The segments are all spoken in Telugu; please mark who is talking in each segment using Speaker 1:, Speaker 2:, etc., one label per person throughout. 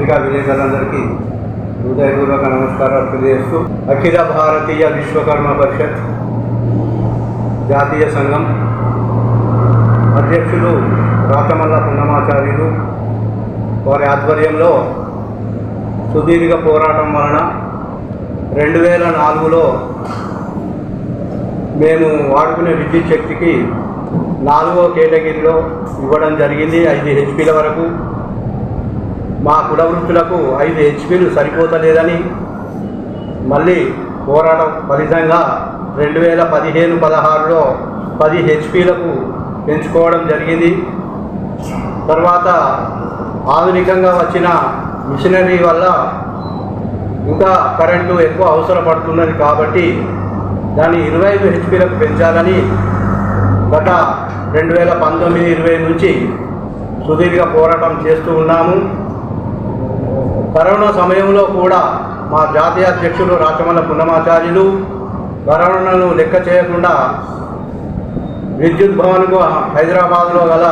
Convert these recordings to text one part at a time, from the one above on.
Speaker 1: పత్రికా విలేకరులందరికీ హృదయపూర్వక నమస్కారాలు తెలియజేస్తూ అఖిల భారతీయ విశ్వకర్మ పరిషత్ జాతీయ సంఘం అధ్యక్షులు రాతమల్ల పున్నమాచార్యులు వారి ఆధ్వర్యంలో సుదీర్ఘ పోరాటం వలన రెండు వేల నాలుగులో మేము వాడుకునే విద్యుత్ శక్తికి నాలుగో కేటగిరీలో ఇవ్వడం జరిగింది. ఐదు హెచ్పీల వరకు మా కుల వృత్తులకు ఐదు హెచ్పీలు సరిపోతలేదని మళ్ళీ పోరాటం ఫలితంగా రెండు వేల పదిహేను పదహారులో పది హెచ్పీలకు పెంచుకోవడం జరిగింది. తర్వాత ఆధునికంగా వచ్చిన మిషనరీ వల్ల ఇంకా కరెంటు ఎక్కువ అవసరపడుతున్నది కాబట్టి దాన్ని ఇరవై ఐదు హెచ్పీలకు పెంచాలని గత రెండు వేల పంతొమ్మిది ఇరవై నుంచి సుదీర్ఘ పోరాటం చేస్తూ ఉన్నాము. కరోనా సమయంలో కూడా మా జాతీయ అధ్యక్షులు రాచమల్ల పున్నమాచార్యులు కరోనాను లెక్క చేయకుండా విద్యుత్ భవన్కు హైదరాబాద్లో గల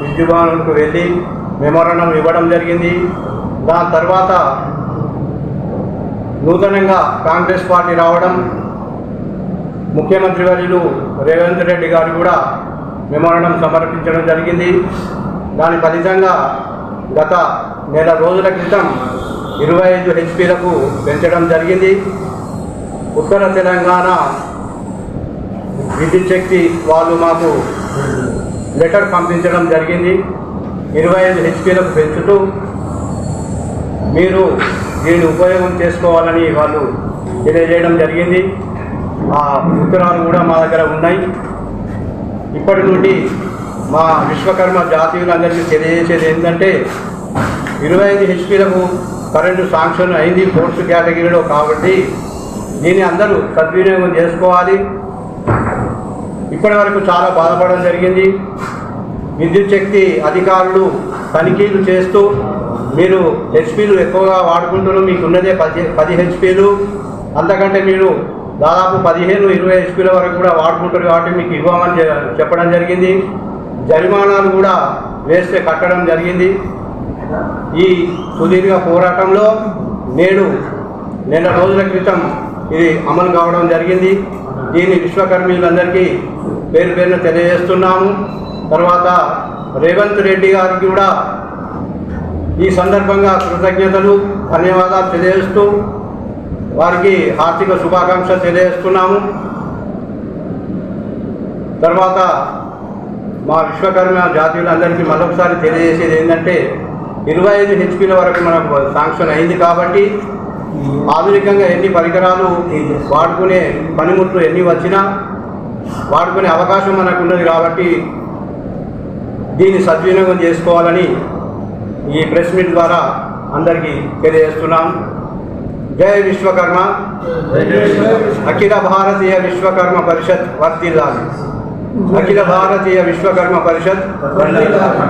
Speaker 1: విద్యుత్ భవన్కు వెళ్ళి మెమోరాండం ఇవ్వడం జరిగింది. దాని తర్వాత నూతనంగా కాంగ్రెస్ పార్టీ రావడం ముఖ్యమంత్రి వర్యులు రేవంత్ రెడ్డి గారు కూడా మెమోరాండం సమర్పించడం జరిగింది. దాని ఫలితంగా గత నెల రోజుల క్రితం ఇరవై ఐదు హెచ్పీలకు పెంచడం జరిగింది. ఉత్తర తెలంగాణ విద్యుత్ శక్తి వాళ్ళు మాకు లెటర్ పంపించడం జరిగింది. ఇరవై ఐదు హెచ్పీలకు పెంచుతూ మీరు దీన్ని ఉపయోగం చేసుకోవాలని వాళ్ళు తెలియజేయడం జరిగింది. ఆ ఉత్తరాలు కూడా మా దగ్గర ఉన్నాయి. ఇప్పటి నుండి మా విశ్వకర్మ జాతీయులందరికీ తెలియజేసేది ఏంటంటే ఇరవై ఐదు హెచ్పీలకు కరెంటు శాంక్షన్ అయింది ఫోర్త్ కేటగిరీలో కాబట్టి దీన్ని అందరూ సద్వినియోగం చేసుకోవాలి. ఇప్పటి వరకు చాలా బాధపడడం జరిగింది. విద్యుత్ శక్తి అధికారులు తనిఖీలు చేస్తూ మీరు హెచ్పీలు ఎక్కువగా వాడుకుంటున్నారు మీకు ఉన్నదే పది పది హెచ్పీలు. అంతకంటే మీరు దాదాపు పదిహేను ఇరవై హెచ్పీల వరకు కూడా వాడుకుంటారు కాబట్టి మీకు ఇవ్వమని చెప్పడం జరిగింది. జరిమానాలు కూడా వేస్తే కట్టడం జరిగింది. ఈ సుదీర్ఘ పోరాటంలో నేడు నెల రోజుల క్రితం ఇది అమలు కావడం జరిగింది. దీన్ని విశ్వకర్మీలందరికీ పేరు పేరున తెలియజేస్తున్నాము. తర్వాత రేవంత్ రెడ్డి గారికి కూడా ఈ సందర్భంగా కృతజ్ఞతలు ధన్యవాదాలు తెలియజేస్తూ వారికి ఆర్థిక శుభాకాంక్షలు తెలియజేస్తున్నాము. తర్వాత మా విశ్వకర్మ జాతీయులందరికీ మరొకసారి తెలియజేసేది ఏంటంటే ఇరవై ఐదు హెచ్పీల వరకు మనకు శాంక్షన్ అయింది కాబట్టి ఆధునికంగా ఎన్ని పరికరాలు వాడుకునే పనిముట్లు ఎన్ని వచ్చినా వాడుకునే అవకాశం మనకు ఉన్నది కాబట్టి దీన్ని సద్వినియోగం చేసుకోవాలని ఈ ప్రెస్ మీట్ ద్వారా అందరికీ తెలియజేస్తున్నాం. జయ విశ్వకర్మ. అఖిల భారతీయ విశ్వకర్మ పరిషత్ వర్తిల్లాలి. అఖిల భారతీయ విశ్వకర్మ పరిషత్ వర్తిల్లాలి.